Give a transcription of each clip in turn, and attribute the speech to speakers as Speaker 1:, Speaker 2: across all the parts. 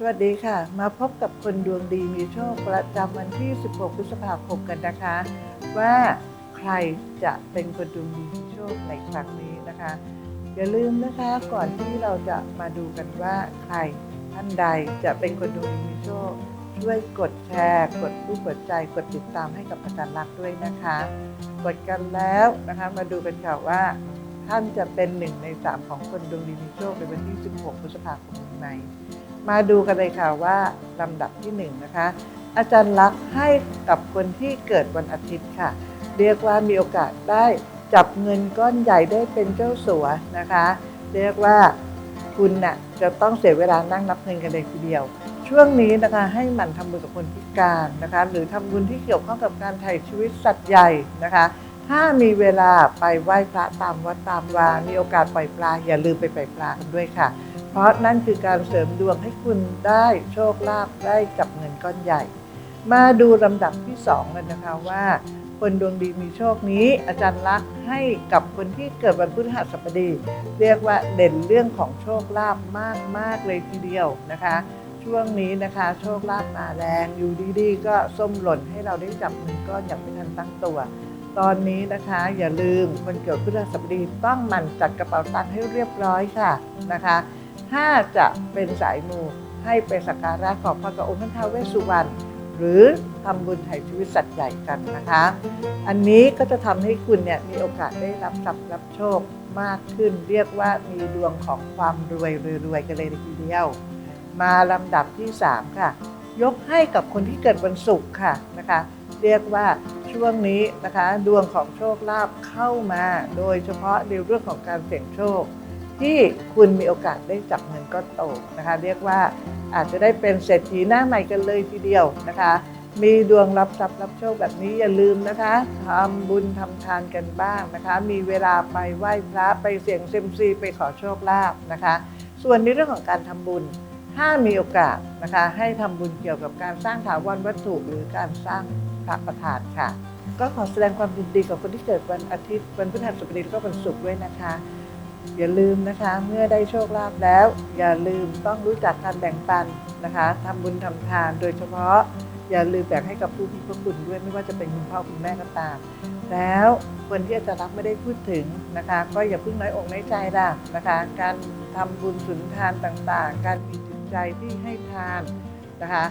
Speaker 1: สวัสดีค่ะ มาพบกับคนดวงดีมีโชคประจำวันที่ 16 พฤษภาคมกันนะคะ ว่าใครจะเป็นคนดวงดีมีโชคในครั้งนี้นะคะ อย่าลืมนะคะก่อนที่เราจะมาดูกันว่าใครท่านใดจะเป็นคนดวงดีมีโชค ช่วยกดแชร์ กดรูปหัวใจกดติดตามให้กับอาจารย์รักษณ์ด้วยนะคะ กดกันแล้วนะคะมาดูกันค่ะว่า ท่านจะเป็นหนึ่งในสามของคนดวงดีมีโชคในวันที่ 16 พฤษภาคมนี้ไหม มาดูกันเลยค่ะว่าลำดับที่1นงนะคะ อาจารย์ลักษ์ให้กับคนที่เกิดวันอาทิตย์ค่ะ เรียกว่ามีโอกาสได้จับเงินก้อนใหญ่ได้เป็นเจ้าสัวนะคะ เรียกว่าคุณน่ะจะต้องเสียเวลานั่งนับเงินกันเลยทีเดียว ช่วงนี้นะคะให้หมั่นทำบุญกับคนพิการนะคะ หรือทำบุญที่เกี่ยวข้องกับการไถ่ชีวิตสัตว์ใหญ่นะคะ ถ้ามีเวลาไปไหว้พระตามวัดตามวา มีโอกาสปล่อยปลาอย่าลืมไปปล่อยปลากันด้วยค่ะ เพราะนั่นคือการเสริมดวงให้คุณได้โชคลาภได้จับเงินก้อนใหญ่ มาดูลำดับที่สองกันนะคะว่า คนดวงดีมีโชคนี้ อาจารย์ลักษ์ให้กับคนที่เกิดวันพฤหัสบดี เรียกว่าเด่นเรื่องของโชคลาภมากมากๆเลยทีเดียวนะคะ ช่วงนี้นะคะโชคลาภมาแรงอยู่ดีๆ ก็ส้มหล่นให้เราได้จับเงินก้อนอย่างไม่ทันตั้งตัวตอนนี้นะคะอย่าลืมคนเกิดพฤหัสบดีต้องหมั่นจัดกระเป๋าตังค์ให้เรียบร้อยค่ะนะคะ ถ้าจะเป็นสายมูให้ไปสักการะขอบพระกับองค์พระท้าวเวสสุวรรณหรือทำบุญไถ่ชีวิตสัตว์ใหญ่กันนะคะ อันนี้ก็จะทำให้คุณเนี่ยมีโอกาสได้รับทรัพย์รับโชคมากขึ้น เรียกว่ามีดวงของความรวยรวยๆกันเลยทีเดียว มาลำดับที่ 3 ค่ะ ยกให้กับคนที่เกิดวันศุกร์ค่ะนะคะ เรียกว่าช่วงนี้นะคะ ดวงของโชคลาภเข้ามา โดยเฉพาะในเรื่องของการเสี่ยงโชค ที่คุณมีโอกาสได้จับเงินก้อนโตนะคะ เรียกว่าอาจจะได้เป็นเศรษฐีหน้าใหม่กันเลยทีเดียวนะคะ มีดวงรับทรัพย์รับโชคแบบนี้อย่าลืมนะคะทำบุญทำทานกันบ้างนะคะ มีเวลาไปไหว้พระไปเสี่ยงเซมซีไปขอโชคลาภนะคะ ส่วนในเรื่องของการทำบุญถ้ามีโอกาสนะคะ ให้ทำบุญเกี่ยวกับการสร้างถาวรวัตถุหรือการสร้างพระประธานค่ะ ก็ขอแสดงความยินดีกับคนที่เกิดวันอาทิตย์วันพฤหัสบดีแล้วก็วันศุกร์ด้วยนะคะ อย่าลืมนะคะ เมื่อได้โชคลาภแล้ว อย่าลืมต้องรู้จักการแบ่งปันนะคะทำบุญทำทาน โดยเฉพาะอย่าลืมแบ่งให้กับผู้มีพระคุณด้วยไม่ว่าจะเป็นคุณพ่อคุณแม่ก็ตาม แล้วคนที่อาจารย์รักไม่ได้พูดถึงนะคะ ก็อย่าเพิ่งน้อยอกน้อยใจล่ะนะคะ การทำบุญสุนทานต่างๆ การมีจิตใจที่ให้ทานนะคะ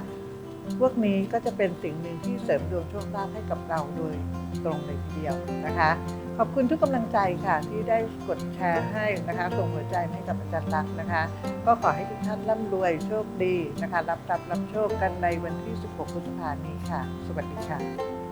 Speaker 1: พวกนี้ก็จะเป็นสิ่งหนึ่งที่เสริมดวงโชคลาภให้กับเราโดยตรงเลยทีเดียวนะคะ ขอบคุณทุกกำลังใจค่ะที่ได้กดแชร์ให้นะคะส่งหัวใจให้กับอาจารย์รักษณ์นะคะ ก็ขอให้ทุกท่านร่ำรวยโชคดีนะคะ รับทรัพย์รับโชคกันในวันที่ 16พฤษภาคมนี้ค่ะ สวัสดีค่ะ